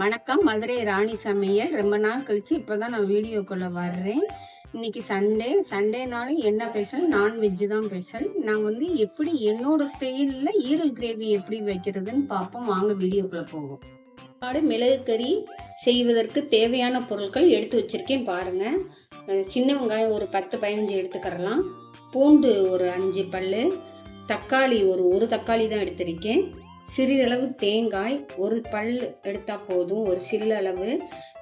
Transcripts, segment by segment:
வணக்கம். மதுரை ராணி சமையல். ரொம்ப நாள் கழிச்சு இப்போதான் நான் வீடியோக்குள்ளே வர்றேன். இன்னைக்கு சண்டே. சண்டேனாலும் என்ன ஸ்பெஷல் நான்வெஜ் தான் ஸ்பெஷல் நான் வந்து எப்படி என்னோட ஸ்டைலில் ஈரல் கிரேவி எப்படி வைக்கிறதுன்னு பார்ப்போம். வாங்க வீடியோக்குள்ளே போவோம். ஆடு மிளகு கறி செய்வதற்கு தேவையான பொருட்கள் எடுத்து வச்சுருக்கேன் பாருங்கள் சின்ன வெங்காயம் ஒரு பத்து பதினஞ்சு எடுத்துக்கிறலாம். பூண்டு ஒரு அஞ்சு பல்லு. தக்காளி ஒரு ஒரு தக்காளி தான் எடுத்திருக்கேன். சிறிதளவு தேங்காய் ஒரு பல் எடுத்தால் போதும். ஒரு சில்லளவு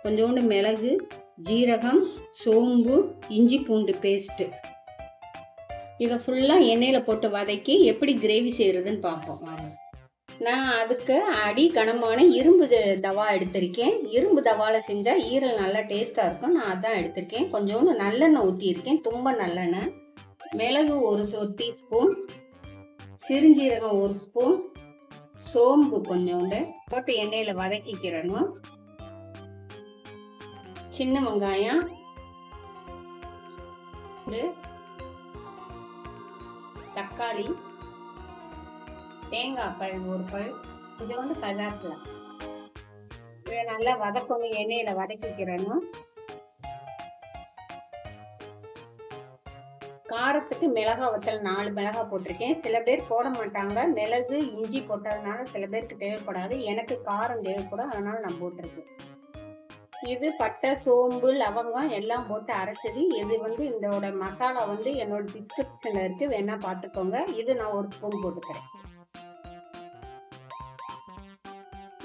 கொஞ்சோண்டு மிளகு ஜீரகம் சோம்பு இஞ்சி பூண்டு பேஸ்ட்டு இதை ஃபுல்லாக எண்ணெயில் போட்டு வதக்கி எப்படி கிரேவி செய்கிறதுன்னு பார்ப்போம். வாங்க. நான் அதுக்கு அடி கனமான இரும்பு தவா எடுத்திருக்கேன். இரும்பு தவாவில் செஞ்சால் ஈரல் நல்லா டேஸ்ட்டாக இருக்கும். நான் அதான் எடுத்திருக்கேன். கொஞ்சோண்டு நல்லெண்ணெய் ஊற்றியிருக்கேன் தும்ப நல்லெண்ணெய். மிளகு ஒரு ஒரு டீஸ்பூன் சிறுஞ்சீரகம் ஒரு ஸ்பூன் சோம்பு கொஞ்சோண்டு போட்டு எண்ணெயில் வதக்கிக்கிறணும் சின்ன வெங்காயம். தக்காளி. தேங்காய் பல் ஒரு பல். இது வந்து கலாப்பில் இதை நல்லா வதக்கணும் எண்ணெயில் வதக்கிக்கிறணும் காரத்துக்கு மிளகா வத்தல் நாலு மிளகா போட்டிருக்கேன். சில பேர் போட மாட்டாங்க. மிளகு இஞ்சி போட்டதுனால சில பேருக்கு தேவைப்படாது. எனக்கு காரம் தேவைப்படும். அதனால நான் போட்டிருக்கேன். இது பட்டை சோம்பு லவங்கம் எல்லாம் போட்டு அரைச்சது. இது வந்து இதோட மசாலா வந்து என்னோட டிஸ்கிரிப்ஷன்ல இருக்கு. வேணா பார்த்துக்கோங்க. இது நான் ஒரு ஸ்பூன் போட்டுக்கிறேன்.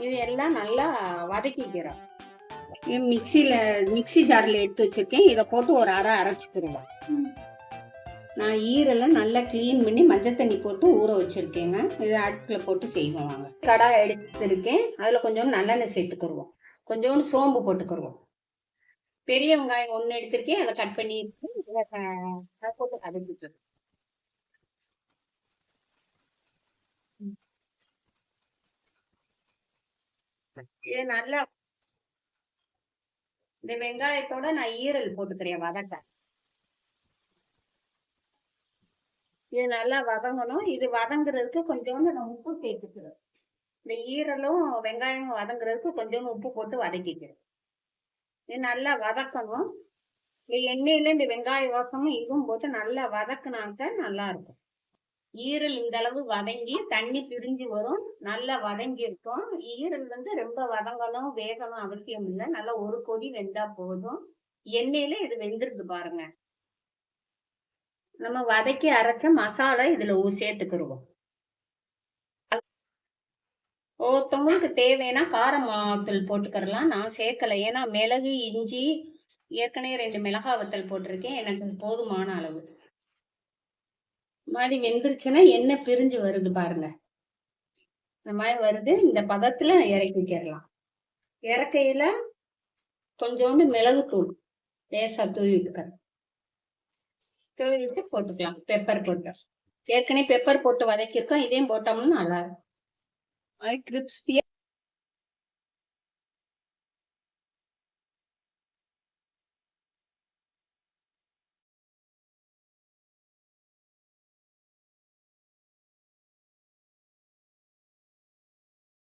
இது எல்லாம் நல்லா வதக்கிக்கிறோம். இது மிக்சியில் மிக்ஸி ஜாரில் எடுத்து வச்சிருக்கேன். இதை போட்டு ஒரு அரை அரைச்சிக்கிருவேன் நான் ஈரலை நல்லா க்ளீன் பண்ணி மஞ்சள் தண்ணி போட்டு ஊற வச்சுருக்கேங்க. இதை அடுப்பில் போட்டு செய்வோம் வாங்க. கடாய் எடுத்துருக்கேன். அதில் கொஞ்சம் நல்லெண்ணெய் சேர்த்துக்கிருவோம். கொஞ்சோண்டு சோம்பு போட்டுக்கிருவோம். பெரிய வெங்காயம் ஒன்று எடுத்திருக்கேன். அதை கட் பண்ணி இதை போட்டு கதக்கிட்டு இது நல்லா இந்த வெங்காயத்தோட நான் ஈரல் போட்டுக்கிறேன் வதக்க. இது நல்லா வதங்கணும். இது வதங்குறதுக்கு கொஞ்சோண்டு நான் உப்பு சேர்த்துக்கிறேன். இந்த ஈரலும் வெங்காயமும் வதங்குறதுக்கு கொஞ்சோண்டு உப்பு போட்டு வதக்கிக்கிறேன். இது நல்லா வதக்கணும். இந்த எண்ணெயில இந்த வெங்காய வாசமும் இதுவும் போட்டு நல்லா வதக்குனாக்க நல்லா இருக்கும். ஈரல் இந்த அளவு வதங்கி தண்ணி பிரிஞ்சு வரும். நல்லா வதங்கி இருக்கும். ஈரல் வந்து ரொம்ப வதங்கணும் வேகணும் அவசியம் இல்லை. நல்லா ஒரு கொதி வெந்தா போதும். எண்ணெயில இது வெந்திருக்கு பாருங்க. நம்ம வதக்கி அரைச்ச மசாலா இதுல ஊ- சேர்த்துக்கிருவோம். ஒருத்தவங்களுக்கு தேவைன்னா காரமாத்தல் போட்டுக்கிறலாம் நான் சேர்க்கல. ஏன்னா மிளகு இஞ்சி ஏற்கனவே ரெண்டு மிளகா வத்தல் போட்டிருக்கேன். எனக்கு போதுமான அளவு. மாதிரி வெந்துருச்சுன்னா எண்ணெய் பிரிஞ்சு வருது பாருங்க. இந்த மாதிரி வருது. இந்த பதத்துல இறக்கி வைக்கிறலாம். இறக்கையில கொஞ்சோண்டு மிளகுத்தூள் லேசா தூவி விட்டுக்கிறேன் போட்டுக்கலாம். பெப்பர் போட்டு. ஏற்கனவே பெப்பர் போட்டு வதக்கியிருக்கோம் இதையும் போட்டோம்னா நல்லா இருக்கும்.